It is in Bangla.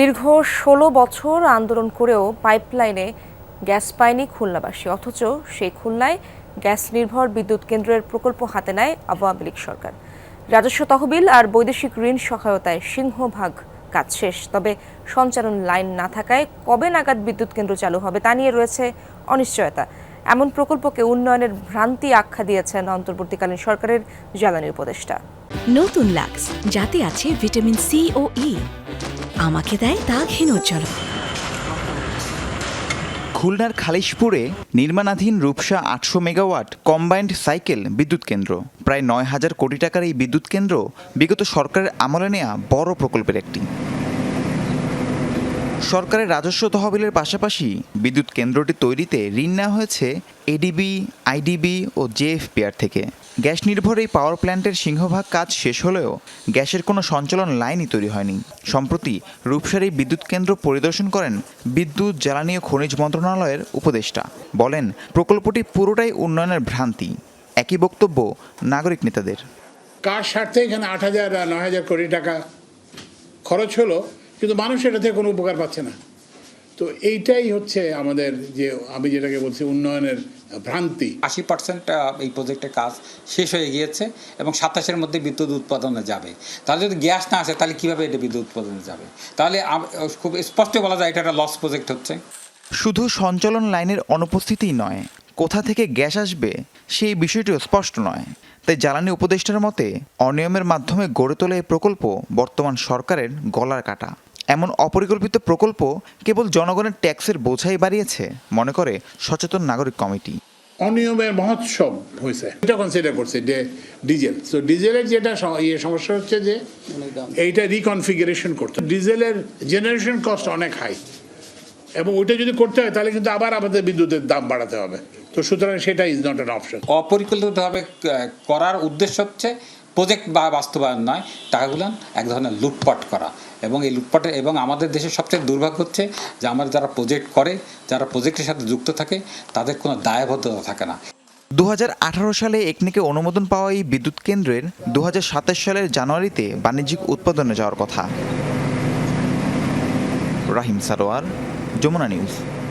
দীর্ঘ ষোলো বছর আন্দোলন করেও পাইপলাইনে গ্যাস পায়নি খুলনাবাসী, অথচ সেই খুলনায় গ্যাস নির্ভর বিদ্যুৎ কেন্দ্রের প্রকল্প হাতে নেয় আওয়ামী লীগ সরকার। রাজস্ব তহবিল আর বৈদেশিক ঋণ সহায়তায় সিংহভাগ কাজ শেষ। তবে সঞ্চালন লাইন না থাকায় কবে নাগাদ বিদ্যুৎ কেন্দ্র চালু হবে তা নিয়ে রয়েছে অনিশ্চয়তা। এমন প্রকল্পকে উন্নয়নের ভ্রান্তি আখ্যা দিয়েছেন অন্তর্বর্তীকালীন সরকারের জ্বালানি উপদেষ্টা। নতুন লাক্স, যাতে আছে ভিটামিন সি ও ই। আমাকে দেয় তা উজ্জ্বল। খুলনার খালিশপুরে নির্মাণাধীন রূপসা আটশো মেগাওয়াট কম্বাইন্ড সাইকেল বিদ্যুৎ কেন্দ্র। প্রায় নয় হাজার কোটি টাকার এই বিদ্যুৎ কেন্দ্র বিগত সরকারের আমলে নেয়া বড় প্রকল্পের একটি। সরকারের রাজস্ব তহবিলের পাশাপাশি বিদ্যুৎ কেন্দ্রটি তৈরিতে ঋণ নেওয়া হয়েছে এডিবি আইডিবি ও জেএফপিআর থেকে। গ্যাস নির্ভর এই পাওয়ার প্ল্যান্টের সিংহভাগ কাজ শেষ হলেও গ্যাসের কোনো সঞ্চালন লাইনই তৈরি হয়নি। সম্প্রতি রূপসার এই বিদ্যুৎ কেন্দ্র পরিদর্শন করেন বিদ্যুৎ, জ্বালানি ও খনিজ মন্ত্রণালয়ের উপদেষ্টা। বলেন, প্রকল্পটি পুরোটাই উন্নয়নের ভ্রান্তি। একই বক্তব্য নাগরিক নেতাদের। কার স্বার্থে এখানে আট হাজার নয় হাজার কোটি টাকা খরচ হলো? কিন্তু মানুষ এটা থেকে কোনো উপকার পাচ্ছে না। তো এইটাই হচ্ছে আমাদের যে আমি যেটাকে বলছি উন্নয়নের ভ্রান্তি। আশি পার্সেন্ট এই প্রজেক্টের কাজ শেষ হয়ে গিয়েছে এবং সাতাশের মধ্যে বিদ্যুৎ উৎপাদনে যাবে। তাহলে যদি গ্যাস না আসে তাহলে কীভাবে এটা বিদ্যুৎ উৎপাদনে যাবে? তাহলে খুব স্পষ্ট বলা যায় এটা একটা লস প্রজেক্ট হচ্ছে। শুধু সঞ্চালন লাইনের অনুপস্থিতিই নয় কোথা থেকে গ্যাস আসবে সেই বিষয়টিও স্পষ্ট নয়। তাই জ্বালানি উপদেষ্টার মতে অনিয়মের মাধ্যমে গড়ে তোলা এই প্রকল্প বর্তমান সরকারের গলার কাটা। এমন অপরিকল্পিত প্রকল্প কেবল জনগণের ট্যাক্সের বোঝাই বাড়িয়েছে মনে করে সচেতন নাগরিক কমিটি। অনিয়মের মহোৎসব হয়েছে। এটা কনসিডার করছে যে ডিজেল। তো ডিজেলের যেটা ইয়ে সমস্যা হচ্ছে যে এইটা রিকনফিগারেশন করতে ডিজেলের জেনারেশন কস্ট অনেক হাই এবং ওইটা যদি করতে হয় তাহলে কিন্তু আবার আমাদের বিদ্যুতের দাম বাড়াতে হবে। তো সুতরাং সেটা ইজ নট অ্যান অপশন অপরিকল্পিতভাবে করার উদ্দেশ্য হচ্ছে প্রজেক্ট বা বাস্তবায়ন নয়। টাকাগুলো এক ধরনের লুটপাট করা। এবং এই লুটপাটে এবং আমাদের দেশের সবচেয়ে দুর্ভাগ্য হচ্ছে যে আমার যারা প্রজেক্ট করে যারা প্রজেক্টের সাথে যুক্ত থাকে তাদের কোনো দায়বদ্ধতা থাকে না। দু হাজার আঠারো সালে একনিকে অনুমোদন পাওয়া এই বিদ্যুৎ কেন্দ্রের দু হাজার সাতাশ সালের জানুয়ারিতে বাণিজ্যিক উৎপাদনে যাওয়ার কথা। রাহিম সারোয়ার যমুনা নিউজ।